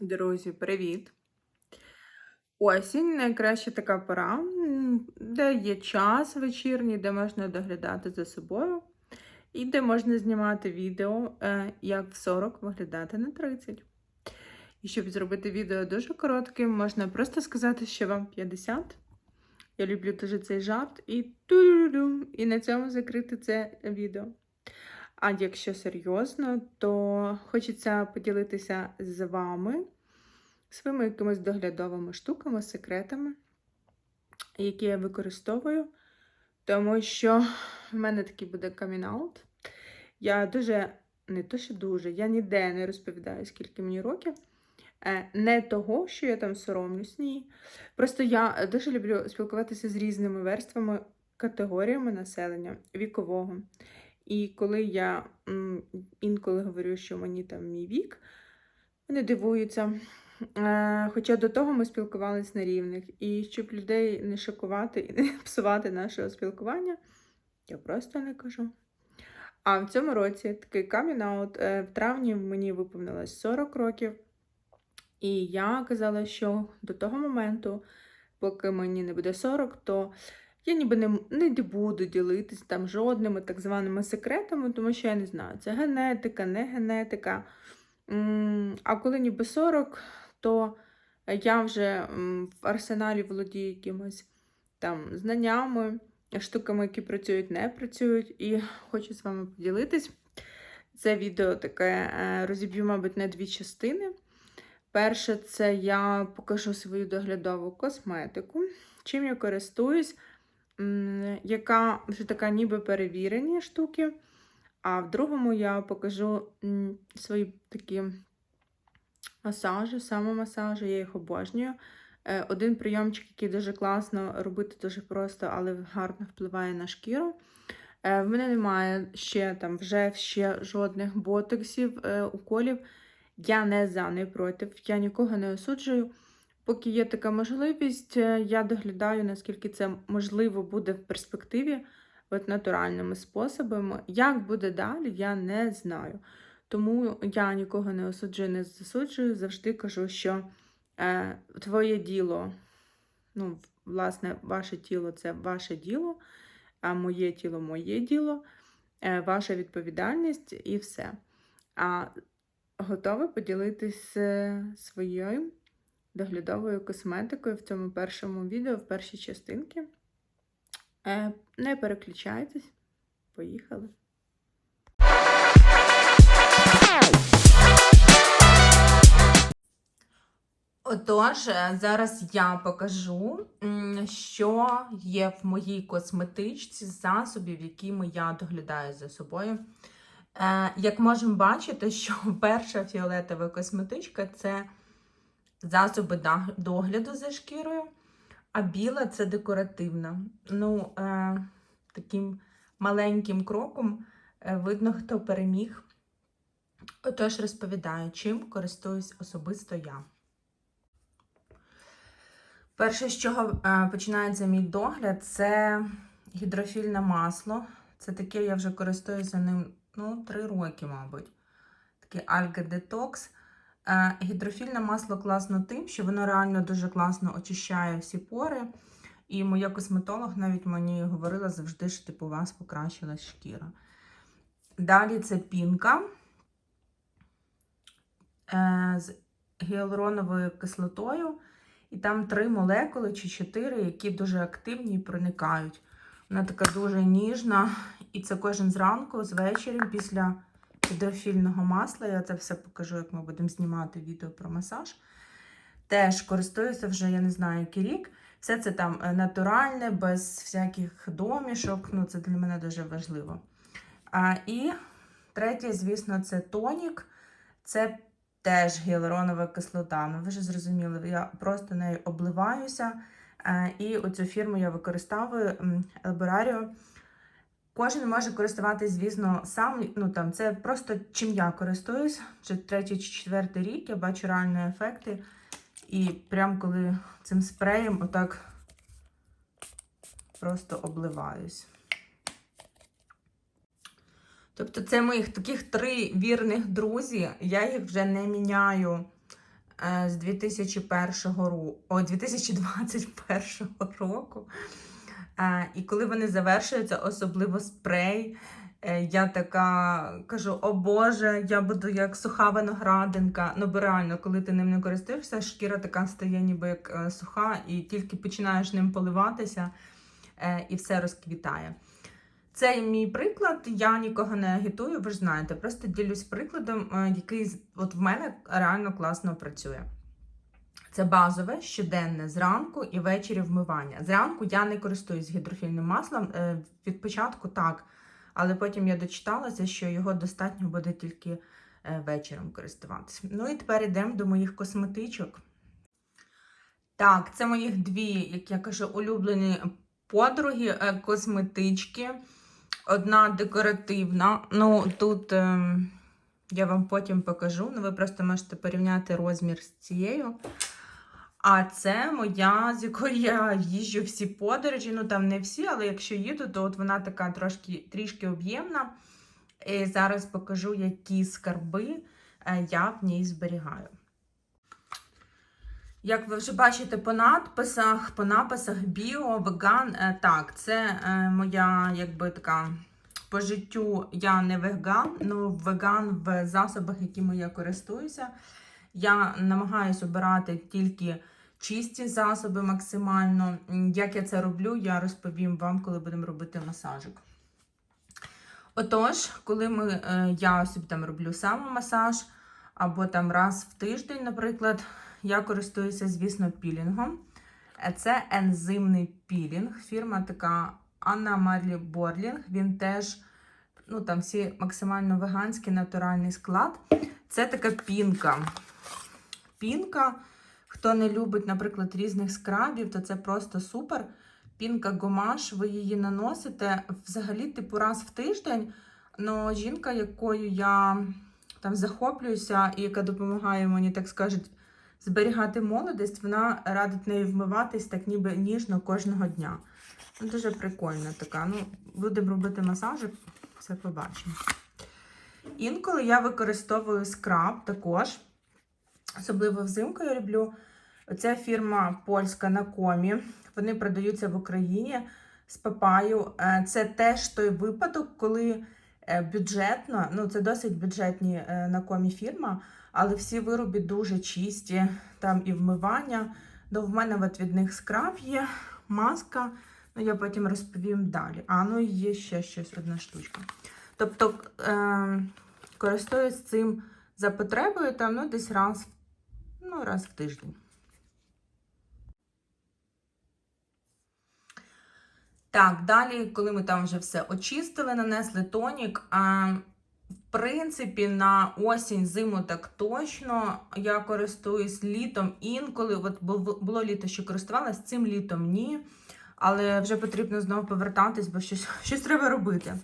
Друзі, привіт! Осінь найкраща така пора, де є час вечірній, де можна доглядати за собою, і де можна знімати відео, е, як в 40 виглядати на 30. І щоб зробити відео дуже коротким, можна просто сказати, що вам 50. Я люблю дуже цей жарт і ту і на цьому закрити це відео. А якщо серйозно, то хочеться поділитися з вами своїми якимись доглядовими штуками, секретами, які я використовую, тому що в мене такий буде камінаут. Я дуже, не то, що дуже, я ніде не розповідаю, скільки мені років. Е, Не того, що я там соромлюсь, ні. Просто я дуже люблю спілкуватися з різними верствами, категоріями населення вікового. І коли я інколи говорю, що мені там мій вік, вони дивуються. Е, Хоча до того ми спілкувалися на рівних. І щоб людей не шокувати і не псувати нашого спілкування, я просто не кажу. А в цьому році такий камінаут. В травні мені виповнилось 40 років. І я казала, що до того моменту, поки мені не буде 40, то я ніби не, не буду ділитися там жодними так званими секретами, тому що я не знаю, це генетика, не генетика. А коли ніби 40, то я вже в арсеналі володію якимось там знаннями, штуками, які працюють, не працюють, і хочу з вами поділитись. Це відео таке е, розіб'ю, мабуть, на дві частини. Перше, це я покажу свою доглядову косметику, чим я користуюсь, яка вже така ніби перевірені штуки. А в другому я покажу свої такі масажі, самомасажі, я їх обожнюю. Е, Один прийомчик, який дуже класно робити, дуже просто, але гарно впливає на шкіру. Е, В мене немає ще там вже ще жодних ботоксів, е, уколів. Я не за, не проти, я нікого не осуджую. Поки є така можливість, е, я доглядаю, наскільки це можливо буде в перспективі, от натуральними способами. Як буде далі, я не знаю. Тому я нікого не осуджую, не засуджую. Завжди кажу, що е, твоє діло, ну, власне, ваше тіло це ваше діло, а моє тіло моє діло, е, ваша відповідальність і все. А готова поділитись е, своєю доглядовою косметикою в цьому першому відео, в першій частинці. Е, Не переключайтесь, поїхали. Отож, е, зараз я покажу, що є в моїй косметичці засобів, якими я доглядаю за собою. Е, Як можемо бачити, що перша фіолетова косметичка це засоби догляду за шкірою, а біла це декоративна. Ну, е, таким маленьким кроком е, видно, хто переміг. Отож, розповідаю, чим користуюсь особисто я. Перше, з чого е, починається мій догляд, це гідрофільне масло. Це таке, я вже користуюся ним ну, 3 роки, мабуть. Таке Альга Детокс. Е, Гідрофільне масло класно тим, що воно реально дуже класно очищає всі пори. І моя косметолог навіть мені говорила завжди, що типу, у вас покращилась шкіра. Далі це пінка е, з гіалуроновою кислотою. І там три молекули чи чотири, які дуже активні і проникають. Вона така дуже ніжна. І це кожен зранку, з вечором, після гідрофільного масла. Я це все покажу, як ми будемо знімати відео про масаж. Теж користуюся вже, я не знаю, який рік. Все це там е, натуральне, без всяких домішок. Ну, це для мене дуже важливо. А, і третє, звісно, це тонік. Це теж гіалуронова кислота. Ну, ви ж зрозуміли, я просто нею обливаюся. Е, І оцю фірму я використовую Elborario. Кожен може користуватись, звісно, сам. Ну там це просто чим я користуюсь. Вже третій чи четвертий рік я бачу реальні ефекти. І прям коли цим спреєм отак просто обливаюсь. Тобто це моїх таких три вірних друзі. Я їх вже не міняю е, з 2001 року, о, 2021 року. І коли вони завершуються, особливо спрей, е, я така кажу: о Боже, я буду як суха виноградинка. Ну, бо реально, коли ти ним не користуєшся, шкіра така стає ніби як е, суха, і тільки починаєш ним поливатися, е, і все розквітає. Це мій приклад. Я нікого не агітую, ви ж знаєте. Просто ділюсь прикладом, який от в мене реально класно працює. Це базове щоденне зранку і ввечері вмивання. Зранку я не користуюсь гідрофільним маслом. е, Від початку так, але потім я дочиталася, що його достатньо буде тільки е, вечором користуватися. Ну і тепер йдемо до моїх косметичок. Так, це моїх дві, як я кажу, улюблені подруги, е, косметички. Одна декоративна. Ну, тут ем, я вам потім покажу. Ну, ви просто можете порівняти розмір з цією. А це моя, з якою я їжджу всі подорожі. Ну там не всі, але якщо їду, то от вона така трошки трішки об'ємна. І зараз покажу, які скарби е, я в ній зберігаю. Як ви вже бачите по надписах, по написах біо, веган, е, так, це е, моя якби така по життю я не веган, ну веган в засобах, якими я користуюся. Я намагаюся обирати тільки чисті засоби максимально. Як я це роблю, я розповім вам, коли будемо робити масажик. Отож, коли ми, е, я собі там роблю самомасаж, або там раз в тиждень, наприклад, я користуюся, звісно, пілінгом. Е, Це ензимний пілінг. Фірма така Анна Марлі Борлінг. Він теж, ну там всі максимально веганський натуральний склад. Це така пінка. Пінка. Хто не любить, наприклад, різних скрабів, то це просто супер. Пінка гомаш, ви її наносите взагалі, типу, раз в тиждень. Ну, жінка, якою я там захоплююся і яка допомагає мені, так скажуть, зберігати молодість, вона радить нею вмиватись так ніби ніжно кожного дня. Ну, Дуже прикольна така. Ну, будемо робити масажик, все побачимо. Інколи я використовую скраб також. Особливо взимку я люблю. Оця фірма польська на комі. Вони продаються в Україні з папаю. Е, Це теж той випадок, коли е, бюджетно, ну це досить бюджетні е, на комі фірма, але всі вироби дуже чисті, там і вмивання. Ну, в мене от від них скраб є, маска. Ну, я потім розповім далі. А, ну є ще щось, одна штучка. Тобто е, користуюсь цим за потребою там, ну, десь раз, раз в тиждень. Так, далі, коли ми там вже все очистили, нанесли тонік. А, в принципі, на осінь, зиму так точно. Я користуюсь літом інколи. От було літо, що користувалась, цим літом ні. Але вже потрібно знову повертатись, бо щось, щось треба робити.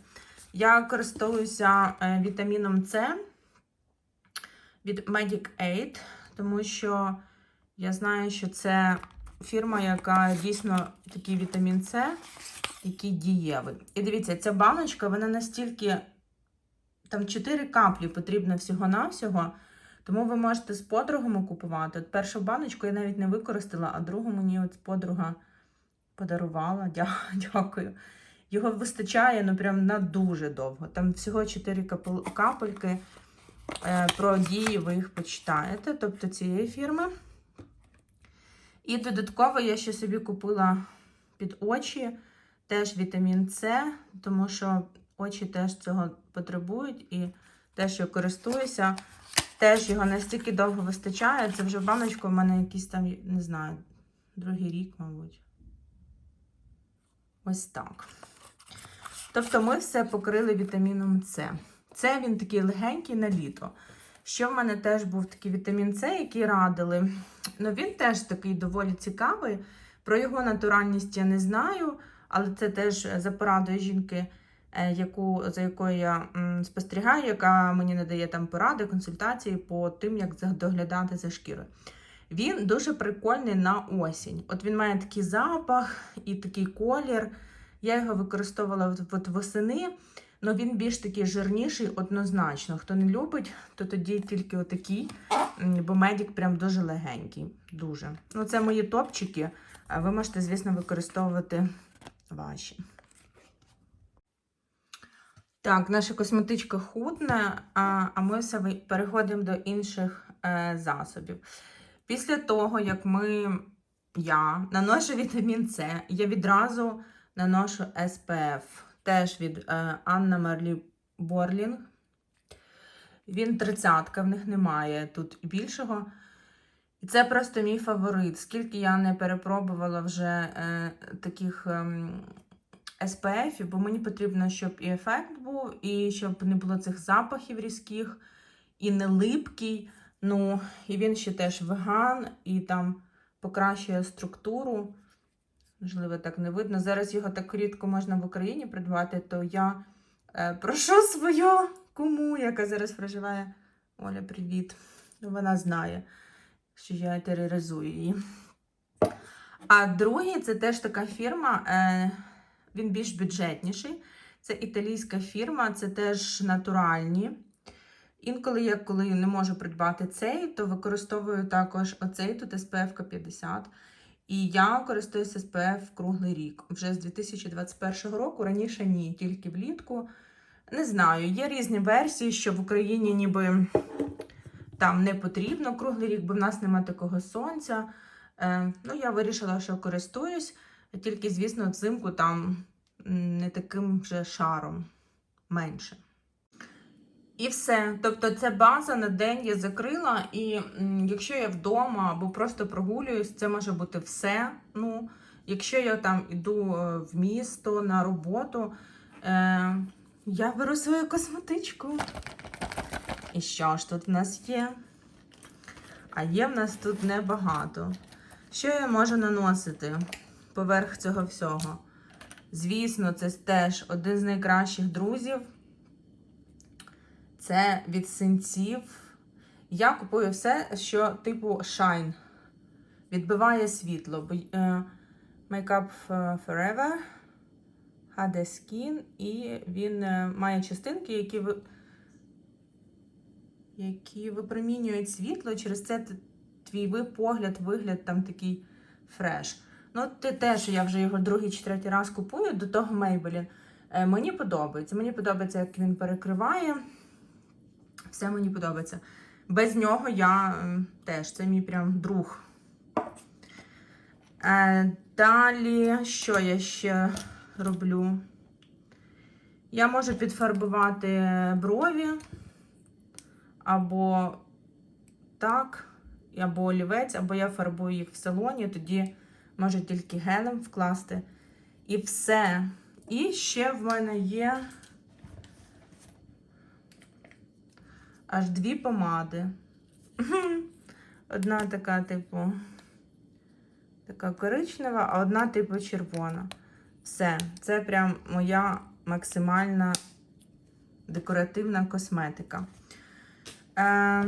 Я користуюся е, вітаміном С від Medic Aid, тому що я знаю, що це фірма, яка дійсно такий вітамін С, який дієвий. І дивіться, ця баночка, вона настільки там 4 каплі потрібно всього-навсього. Тому ви можете з подругами купувати. От першу баночку я навіть не використала, а другу мені от подруга подарувала. Дякую. Його вистачає ну прям на дуже довго. Там всього 4 капельки. Е, Про дії ви їх почитаєте, тобто цієї фірми. І додатково я ще собі купила під очі теж вітамін С, тому що очі теж цього потребують і теж я користуюся. Теж його настільки довго вистачає. Це вже баночка в мене якийсь там, не знаю, другий рік, мабуть. Ось так. Тобто ми все покрили вітаміном С. Це він такий легенький на літо. Ще в мене теж був такий вітамін С, який радили. Ну, він теж такий доволі цікавий. Про його натуральність я не знаю, але це теж за порадою жінки, е, яку, за якою я м, спостерігаю, яка мені надає там поради, консультації по тим, як доглядати за шкірою. Він дуже прикольний на осінь. От він має такий запах і такий колір. Я його використовувала от, восени. Ну, він більш такий жирніший, однозначно. Хто не любить, то тоді тільки отакий, бо медік прям дуже легенький. Дуже. Ну, це мої топчики. Ви можете, звісно, використовувати ваші. Так, наша косметичка худне, а, ми все переходимо до інших е, засобів. Після того, як ми, я наношу вітамін С, я відразу наношу SPF, теж від е, Анна Марлі Борлінг. Він тридцятка, в них немає тут більшого. І це просто мій фаворит. Скільки я не перепробувала вже е, таких ем, SPF, бо мені потрібно, щоб і ефект був, і щоб не було цих запахів різких, і не липкий. Ну, і він ще теж веган, і там покращує структуру. Можливо, так не видно. Зараз його так рідко можна в Україні придбати, то я е, прошу свою куму, яка зараз проживає. Оля, привіт. Вона знає, що я тероризую її. А другий це теж така фірма, е, він більш бюджетніший. Це італійська фірма, це теж натуральні. Інколи я коли не можу придбати цей, то використовую також оцей тут SPF 50. І я користуюся SPF круглий рік. Вже з 2021 року, раніше ні, тільки влітку. Не знаю, є різні версії, що в Україні ніби там не потрібно круглий рік, бо в нас немає такого сонця. Е, ну, я вирішила, що користуюсь, тільки, звісно, взимку там не таким вже шаром менше. І все. Тобто, це база на день я закрила, і якщо я вдома або просто прогулююсь, це може бути все. Ну, якщо я там іду е, в місто на роботу, е, я беру свою косметичку. І що ж тут в нас є? А є в нас тут небагато. Що я можу наносити поверх цього всього? Звісно, це теж один з найкращих друзів. Це від синців. Я купую все, що типу Shine. Відбиває світло. Е, Makeup Forever, HD Skin, і він е, має частинки, які ви, які випромінюють світло. Через це твій погляд, вигляд там такий фреш. Ну, те, теж я вже його другий чи третій раз купую до того Maybelline. Е, мені подобається. Мені подобається, як він перекриває. Все мені подобається. Без нього я теж, це мій прям друг. Е, далі, що я ще роблю? Я можу підфарбувати брові, або так, або олівець, або я фарбую їх в салоні, тоді можу тільки гелем вкласти. І все. І ще в мене є аж дві помади. Одна така, типу, така коричнева, а одна, типу, червона. Все, це прям моя максимальна декоративна косметика. Е,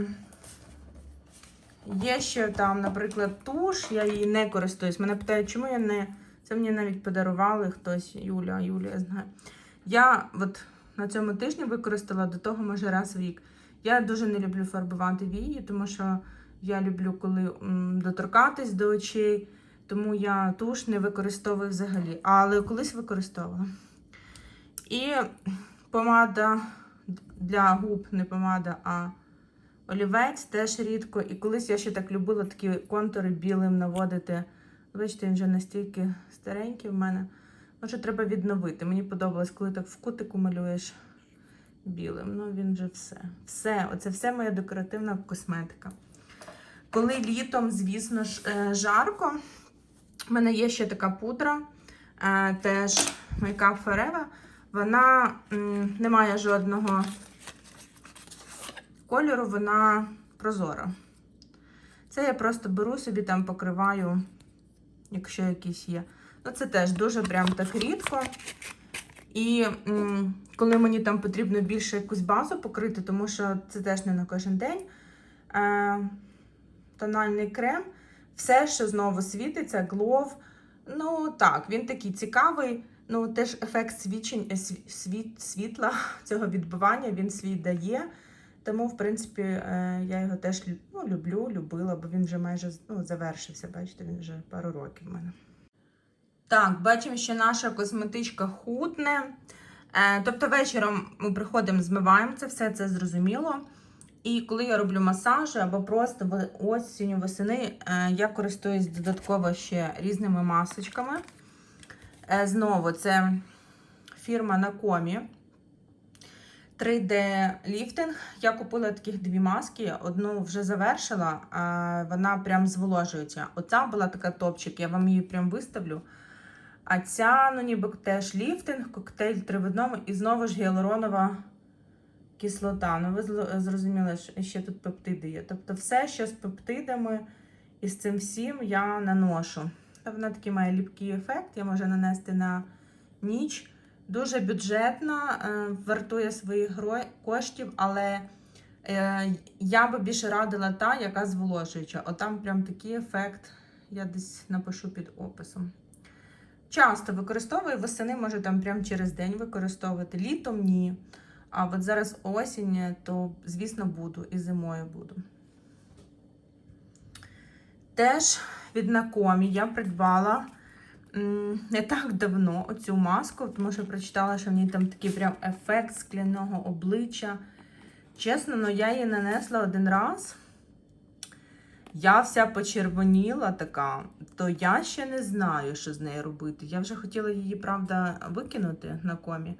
є ще там, наприклад, туш, я її не користуюсь. Мене питають, чому я не. Це мені навіть подарували хтось, Юля, Юля, я знаю. Я от на цьому тижні використала до того, може, раз в рік. Я дуже не люблю фарбувати вії, тому що я люблю, коли доторкатись до очей, тому я туш не використовую взагалі. Але колись використовувала. І помада для губ, не помада, а олівець теж рідко. І колись я ще так любила такі контури білим наводити. Бачите, він вже настільки старенький в мене. Може, треба відновити. Мені подобалось, коли так в кутику малюєш білим. Ну, він вже все. Все, оце все моя декоративна косметика. Коли літом, звісно ж, е, жарко, в мене є ще така пудра, е, теж Makeup Forever. Вона не має жодного кольору, вона прозора. Це я просто беру собі там покриваю, якщо якісь є. Ну, це теж дуже прям так рідко. І коли мені там потрібно більше якусь базу покрити, тому що це теж не на кожен день. Е, тональний крем, все, що знову світиться, глов. Ну так, він такий цікавий. Ну, теж ефект свічень, е, світ, світла цього відбивання він свій дає. Тому, в принципі, е, я його теж ну, люблю, любила, бо він вже майже ну, завершився. Бачите, він вже пару років в мене. Так, бачимо, що наша косметичка худне. Е, тобто вечором ми приходимо, змиваємо це все, це зрозуміло. І коли я роблю масажі або просто осінню восени, е, я користуюсь додатково ще різними масочками. Е, Знову це фірма Накомі. 3D ліфтинг. Я купила таких дві маски. Одну вже завершила, а вона прям зволожується. Оця була така топчик, я вам її прям виставлю. А ця, ну ніби теж ліфтинг, коктейль три в одному і знову ж гіалуронова кислота. Ну, ви зрозуміли, що ще тут пептиди є. Тобто, все, що з пептидами і з цим всім я наношу. Вона такий має ліпкий ефект, я можу нанести на ніч. Дуже бюджетна, е, вартує своїх коштів, але е, я би більше радила та, яка зволожуюча. Отам прям такий ефект. Я десь напишу під описом. Часто використовую восени, може там прям через день використовувати. Літом ні. А от зараз осінь, то, звісно, буду і зимою буду. Теж від Накомі я придбала не так давно оцю маску, тому що прочитала, що в ній там такий прям ефект скляного обличчя. Чесно, ну я її нанесла один раз. Я вся почервоніла така, то я ще не знаю, що з нею робити. Я вже хотіла її, правда, викинути на комі.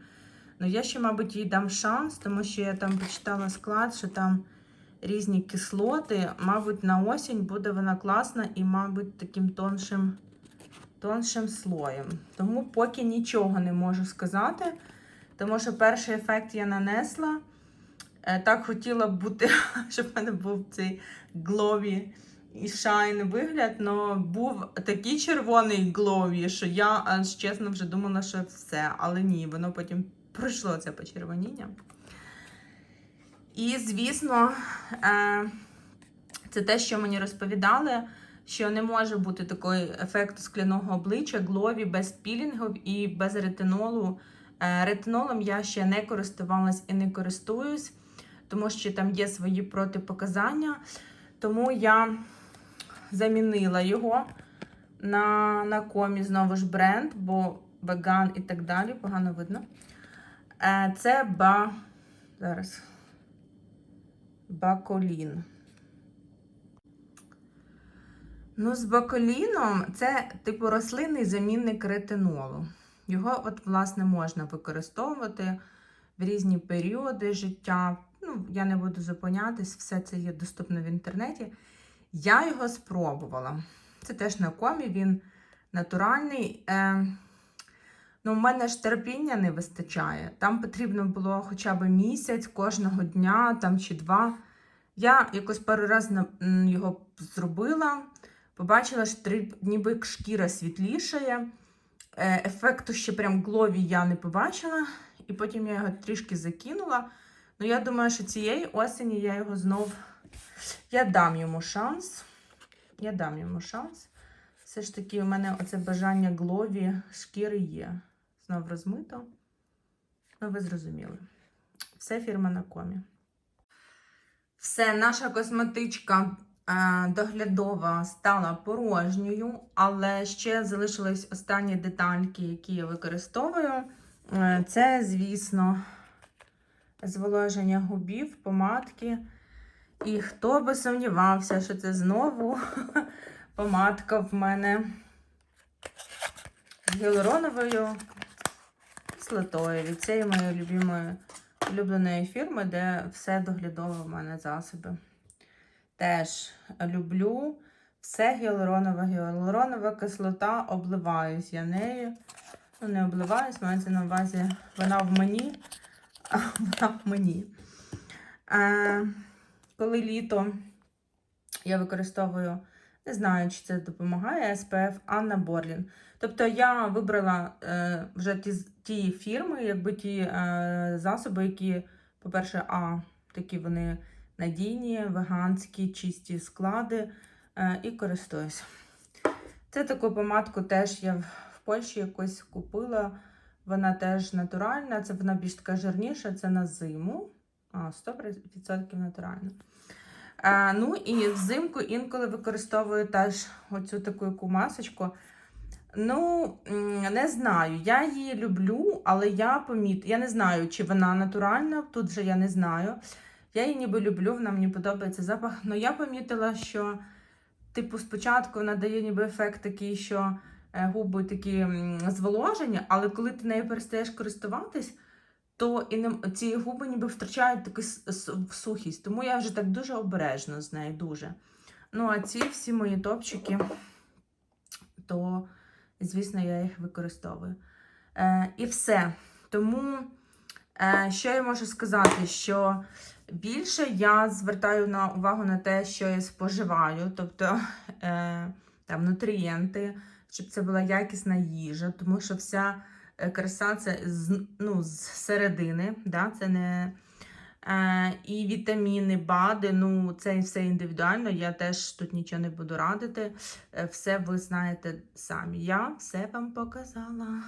Ну, я ще, мабуть, їй дам шанс, тому що я там почитала склад, що там різні кислоти. Мабуть, на осінь буде вона класна і, мабуть, таким тоншим, тоншим слоєм. Тому поки нічого не можу сказати, тому що перший ефект я нанесла. Е, Так хотіла б бути, щоб в мене був цей глові і шайн вигляд, але був такий червоний глові, що я чесно вже думала, що все. Але ні, воно потім пройшло це почервоніння. І, звісно, е, це те, що мені розповідали, що не може бути такої ефекту скляного обличчя, глові без пілінгів і без ретинолу. Е, Ретинолом я ще не користувалась і не користуюсь, тому що там є свої протипоказання. Тому я замінила його на, на комі знову ж бренд, бо веган і так далі, погано видно. Е, Це ба. Зараз. Баколін. Ну, з баколіном це типу рослинний замінник ретинолу. Його, от, власне, можна використовувати в різні періоди життя. Ну, я не буду зупинятись, все це є доступно в інтернеті. Я його спробувала. Це теж на комі, він натуральний. Е, ну, у мене ж терпіння не вистачає. Там потрібно було хоча б місяць кожного дня там, чи два. Я якось пару разів його зробила. Побачила, що ніби шкіра світлішає. Е, Ефекту ще прям глові я не побачила. І потім я його трішки закинула. Ну, я думаю, що цієї осені я його знов. Я дам йому шанс. Я дам йому шанс. Все ж таки, у мене оце бажання глові шкіри є. Знов розмито. Ну, ви зрозуміли. Все фірма на комі. Все, наша косметичка е, доглядова стала порожньою, але ще залишились останні детальки, які я використовую. Е, це, звісно, зволоження губів, помадки. І хто би сумнівався, що це знову помадка в мене з гіалуроновою кислотою від цієї моєї любимої улюбленої фірми, де все доглядове в мене засоби. Теж люблю все гіалуронова. Гіалуронова кислота, обливаюсь я нею. Ну, не обливаюсь, мається на увазі, вона в мені, вона мені. Е, коли літо я використовую, не знаю, чи це допомагає SPF Анна Борлін. Тобто я вибрала е, вже ті, ті фірми, якби ті е, засоби, які, по-перше, а, такі вони надійні, веганські, чисті склади, е, і користуюсь. Це таку помадку теж я в Польщі якось купила. Вона теж натуральна, це вона більш така жирніша, це на зиму. А, 100% натуральна. Е, ну і взимку інколи використовую теж оцю таку масочку. Ну, не знаю. Я її люблю, але я поміт... Я не знаю, чи вона натуральна, тут же я не знаю. Я її ніби люблю, вона мені подобається запах. Але я помітила, що, типу, спочатку вона дає ніби ефект такий, що губи такі зволожені, але коли ти нею перестаєш користуватись, то і не... ці губи ніби втрачають таку сухість. Тому я вже так дуже обережно з нею, дуже. Ну, а ці всі мої топчики, то, звісно, я їх використовую. Е, і все. Тому, е, що я можу сказати, що більше я звертаю на увагу на те, що я споживаю, тобто е, там нутрієнти, щоб це була якісна їжа, тому що вся е, краса це з, ну, з середини, да? це не. Е, і вітаміни, БАДи, ну це все індивідуально. Я теж тут нічого не буду радити. Е, Все ви знаєте самі. Я все вам показала.